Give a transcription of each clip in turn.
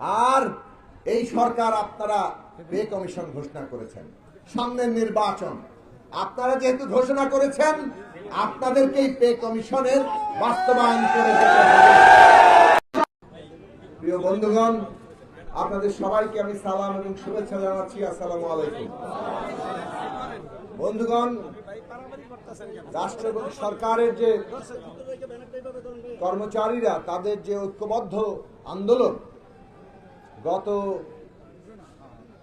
আর এই সরকার আপনারা pay commission ঘোষণা করেছেন। সামনের নির্বাচন। আপনারা যেহেতু ঘোষণা করেছেন, আপনাদেরকে এই পে কমিশনের বাস্তবায়ন করে প্রিয় বন্ধুগণ, আপনাদের সবাইকে আমি সালাম এবং শুভেচ্ছা জানাচ্ছি। আসসালামু আলাইকুম। বন্ধুগণ, রাষ্ট্র এবং সরকারের যে কর্মচারীরা, তাদের যে ঐক্যবদ্ধ আন্দোলন গত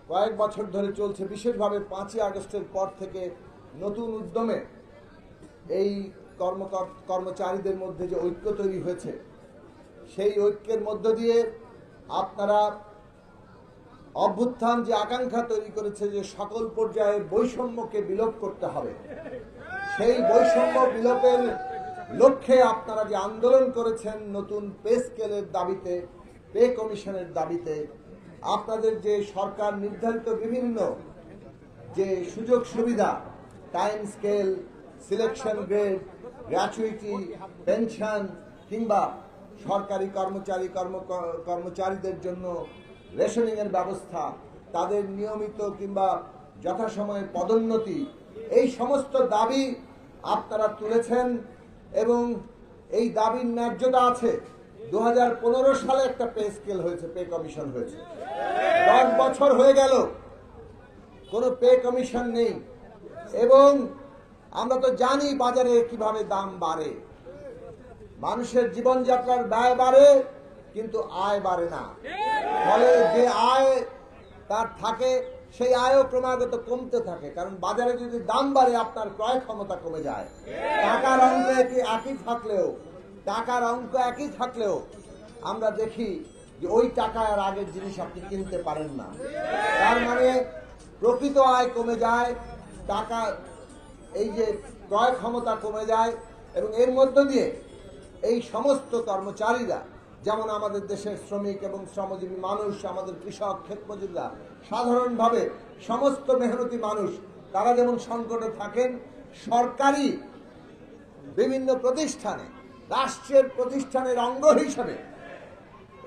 কয়েক বছর ধরে চলছে বিশেষভাবে পাঁচই আগস্টের পর থেকে নতুন উদ্যমে এই কর্মচারীদের মধ্যে যে ঐক্য তৈরি হয়েছে, সেই ঐক্যের মধ্য দিয়ে আপনারা অভ্যুত্থান যে আকাঙ্ক্ষা তৈরি করেছে যে সকল পর্যায়ে বৈষম্যকে বিলোপ করতে হবে, সেই বৈষম্য বিলোপের লক্ষ্যে আপনারা যে আন্দোলন করেছেন নতুন পে স্কেলের দাবিতে পে কমিশনের দাবিতে আপনাদের যে সরকার নির্ধারিত বিভিন্ন যে সুযোগ সুবিধা time scale selection grade gratuity pension কিংবা সরকারি কর্মচারী কর্ম, কর্মচারীদের জন্য রেশনিং এর ব্যবস্থা, তাদের নিয়মিত কিংবা যথাসময়ে পদোন্নতি, এই সমস্ত দাবি আপনারা তুলেছেন এবং এই দাবির ন্যায্যতা আছে। দু হাজার পনেরো সালে একটা পে স্কেল হয়েছে, পে কমিশন হয়েছে। দশ বছর হয়ে গেল, কোনো পে কমিশন নেই। এবং আমরা তো জানি বাজারে কীভাবে দাম বাড়ে। মানুষের জীবনযাত্রার ব্যয় বাড়ে, কিন্তু আয় বাড়ে না। ফলে যে আয় তার থাকে, সেই আয়ও ক্রমাগত কমতে থাকে। কারণ বাজারে যদি দাম বাড়ে, আপনার ক্রয় ক্ষমতা কমে যায়। টাকার অঙ্ক একই থাকলেও টাকার অঙ্ক একই থাকলেও আমরা দেখি যে ওই টাকা আর আগের জিনিস আপনি কিনতে পারেন না। তার মানে প্রকৃত আয় কমে যায়, টাকা, এই যে ক্রয় ক্ষমতা কমে যায় এবং এর মধ্য দিয়ে এই সমস্ত কর্মচারীরা, যেমন আমাদের দেশের শ্রমিক এবং শ্রমজীবী মানুষ, আমাদের কৃষক, ক্ষেতমজুররা, সাধারণভাবে সমস্ত মেহনতি মানুষ, তারা যেমন সংকটে থাকেন, সরকারি বিভিন্ন প্রতিষ্ঠানে রাষ্ট্রের প্রতিষ্ঠানের অঙ্গ হিসাবে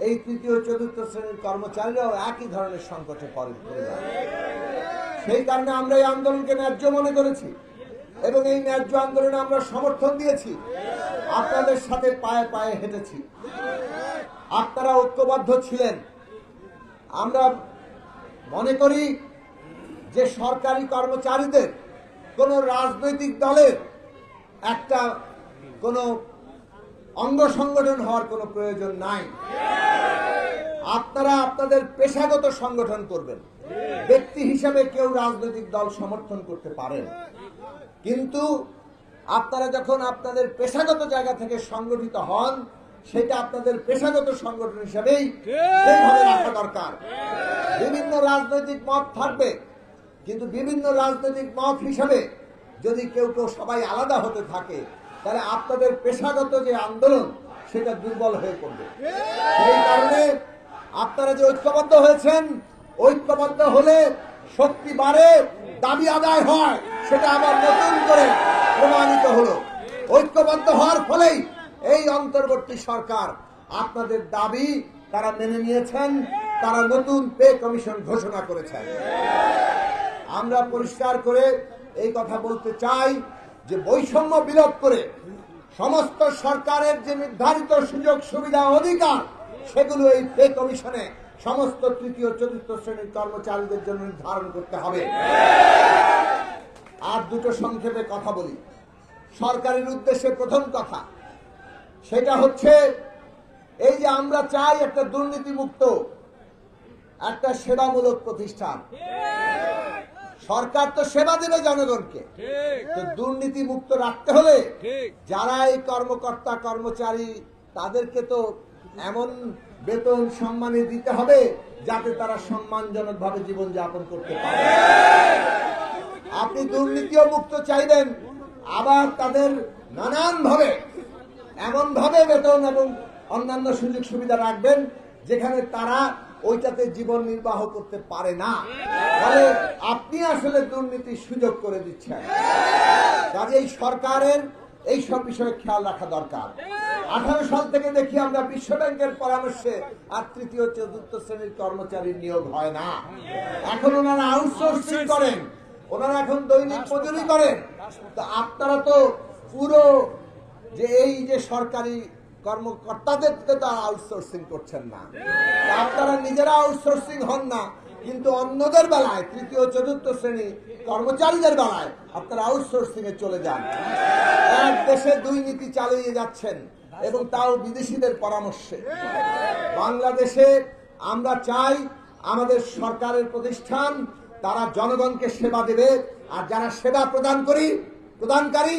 এই তৃতীয় চতুর্থ শ্রেণির কর্মচারীরাও একই ধরনের সংকটে পড়ে সেই কারণে আমরা এই আন্দোলনকে ন্যায্য মনে করেছি এবং এই ন্যায্য আন্দোলনে আমরা সমর্থন দিয়েছি। আপনাদের সাথে পায়ে পায়ে হেঁটেছি। আপনারা ঐক্যবদ্ধ ছিলেন। আমরা মনে করি যে সরকারি কর্মচারীদের কোনো রাজনৈতিক দলের একটা কোনো অঙ্গ সংগঠন হওয়ার কোনো প্রয়োজন নাই। আপনারা আপনাদের পেশাগত সংগঠন করবেন। ব্যক্তি হিসাবে কেউ রাজনৈতিক দল সমর্থন করতে পারেন কিন্তু আপনারা যখন আপনাদের পেশাগত জায়গা থেকে সংগঠিত হন, সেটা আপনাদের পেশাগত সংগঠন হিসাবেই রাখা দরকার। বিভিন্ন রাজনৈতিক মত থাকবে, কিন্তু বিভিন্ন রাজনৈতিক মত হিসাবে যদি কেউ কেউ সবাই আলাদা হতে থাকে তাহলে আপনাদের পেশাগত যে আন্দোলন, সেটা দুর্বল হয়ে পড়বে। সেই কারণে আপনারা যে ঐক্যবদ্ধ হয়েছেন, ঐক্যবদ্ধ হলে শক্তি বাড়ে, দাবি আদায় হয়, সেটা আবার নতুন করে প্রমাণিত হলো। ঐক্যবদ্ধ হওয়ার ফলেই এই অন্তর্বর্তী সরকার আপনাদের দাবি তারা মেনে নিয়েছেন, তারা নতুন পে কমিশন ঘোষণা করেছেন। আমরা পরিষ্কার করে এই কথা বলতে চাই যে বৈষম্য বিলোপ করে সমস্ত সরকারের যে নির্ধারিত সুযোগ, সুবিধা, অধিকার, সেগুলো এই পে কমিশনে সমস্ত তৃতীয়, চতুর্থ শ্রেণির কর্মচারীদের জন্য নির্ধারণ করতে হবে। আর দুটো সংক্ষেপে কথা বলি। সরকারের উদ্দেশ্যে প্রথম কথা, সেটা হচ্ছে এই যে আমরা চাই একটা দুর্নীতিমুক্ত, একটা সেবামূলক প্রতিষ্ঠান। সরকার তো সেবা দেবে জনগণকে। তো দুর্নীতি মুক্ত রাখতে হলে যারা এই কর্মকর্তা কর্মচারী তাদেরকে তো এমন বেতন সম্মানে দিতে হবে যাতে তারা সম্মানজনক ভাবে জীবন যাপন করতে পারে। আপনি দুর্নীতিও মুক্ত চাইবেন আবার তাদের নানান ভাবে এমন ভাবে বেতন এবং অন্যান্য সুযোগ সুবিধা রাখবেন যেখানে তারা ওইটাতে জীবন নির্বাহ করতে পারে না। ফলে আপনি আসলে দুর্নীতির সুযোগ করে দিচ্ছেন। কাজেই সরকারের এই সব বিষয়ে খেয়াল রাখা দরকার। আঠারো সাল থেকে দেখি আমরা বিশ্ব ব্যাংকের পরামর্শে আর তৃতীয়, চতুর্থ শ্রেণির কর্মচারীর নিয়োগ হয় না। এখন ওনারা আউটসোর্সিং করেন। ওনারা এখন দৈনিক মজুরি করেন। তো আপনারা তো পুরো যে এই যে সরকারি কর্মকর্তাদের তো আউটসোর্সিং করছেন না। আপনারা নিজেরা আউটসোর্সিং হন না কিন্তু অন্যদের বেলায় তৃতীয় চতুর্থ শ্রেণি কর্মচারীদের বেলায় আপনারা আউটসোর্সিং এ চলে যান। এক দেশে দুই নীতি চালিয়ে যাচ্ছেন এবং তাও বিদেশিদের পরামর্শে। বাংলাদেশে আমরা চাই আমাদের সরকারের প্রতিষ্ঠান তারা জনগণকে সেবা দেবে আর যারা সেবা প্রদান করি প্রদানকারী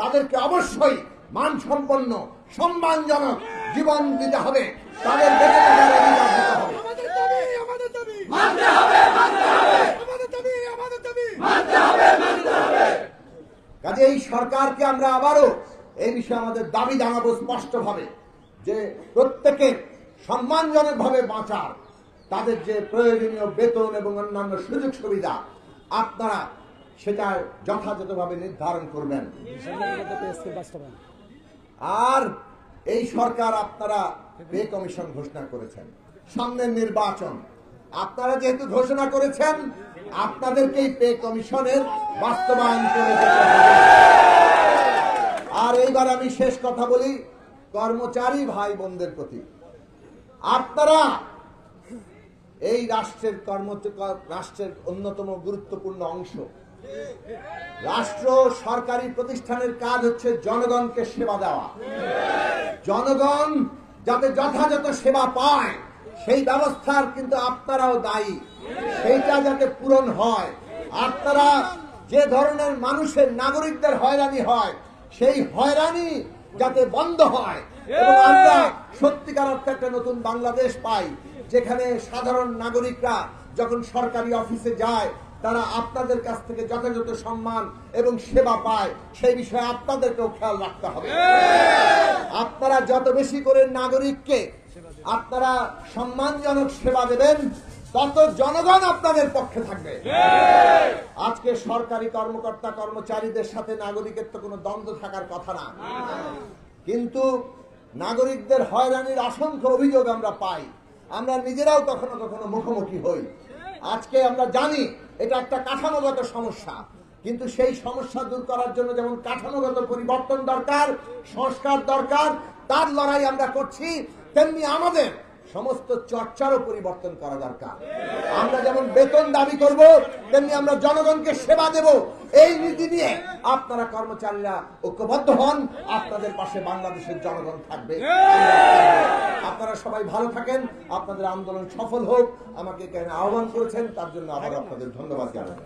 তাদেরকে অবশ্যই মানসম্পন্ন সম্মানজনক জীবন দিতে হবে। তাদের বেঁচে থাকার অধিকার দিতে হবে। আমাদের দাবি আমাদের দাবি। মানতে হবে মানতে হবে। আমাদের দাবি আমাদের দাবি। কাজে এই সরকারকে আমরা আবারও এই বিষয়ে আমাদের দাবি জানাব স্পষ্টভাবে যে প্রত্যেকে সম্মানজনকভাবে বাঁচার তাদের যে প্রয়োজনীয় বেতন এবং অন্যান্য সুযোগ সুবিধা আপনারা সেটা যথাযথভাবে নির্ধারণ করবেন। আর এই সরকার আপনারা পে কমিশন ঘোষণা করেছেন। সামনের নির্বাচন। আপনারা যেহেতু ঘোষণা করেছেন, আপনাদেরকেই পে কমিশনের বাস্তবায়ন করে আর এইবার আমি শেষ কথা বলি, কর্মচারী ভাই বোনদের প্রতি। আপনারা এই রাষ্ট্রের কর্ম রাষ্ট্রের অন্যতম গুরুত্বপূর্ণ অংশ। রাষ্ট্র সরকারি প্রতিষ্ঠানের কাজ হচ্ছে জনগণকে সেবা দেওয়া। জনগণ যাতে যথাযথ সেবা পায়, সেই ব্যবস্থার কিন্তু আপনারাও দায়ী। সেইটা যাতে পূরণ হয়। আপনারা যে ধরনের মানুষের নাগরিকদের হয়রানি হয়, সেই হয়রানি যাতে বন্ধ হয়। সত্যিকার অর্থে একটা নতুন বাংলাদেশ পাই, যেখানে সাধারণ নাগরিকরা যখন সরকারি অফিসে যায় তারা আপনাদের কাছ থেকে যথাযথ সম্মান এবং সেবা পায়, সেই বিষয়ে আপনাদেরকেও খেয়াল রাখতে হবে। আপনারা যত বেশি করে নাগরিককে আপনারা সম্মানজনক সেবা দেবেন, তত জনগণ আপনাদের পক্ষে থাকবে। আজকে সরকারি কর্মকর্তা কর্মচারীদের সাথে নাগরিকের তো কোনো দ্বন্দ্ব থাকার কথা না। কিন্তু নাগরিকদের হয়রানির অসংখ্য অভিযোগ আমরা পাই। আমরা নিজেরাও কখনো কখনো মুখোমুখি হই। আজকে আমরা জানি এটা একটা কাঠামোগত সমস্যা। কিন্তু সেই সমস্যা দূর করার জন্য যেমন কাঠামোগত পরিবর্তন দরকার, সংস্কার দরকার, তার লড়াই আমরা করছি, তেমনি আমাদের সমস্ত চর্চারও পরিবর্তন করা দরকার। আমরা যেমন বেতন দাবি করব, তেমনি আমরা জনগণকে সেবা দেব। এই নীতি নিয়ে আপনারা কর্মচারীরা ঐক্যবদ্ধ হন, আপনাদের পাশে বাংলাদেশের জনগণ থাকবে। আপনারা সবাই ভালো থাকেন, আপনাদের আন্দোলন সফল হোক। আমাকে কেন আহ্বান করেছেন, তার জন্য আবার আপনাদের ধন্যবাদ জানাই।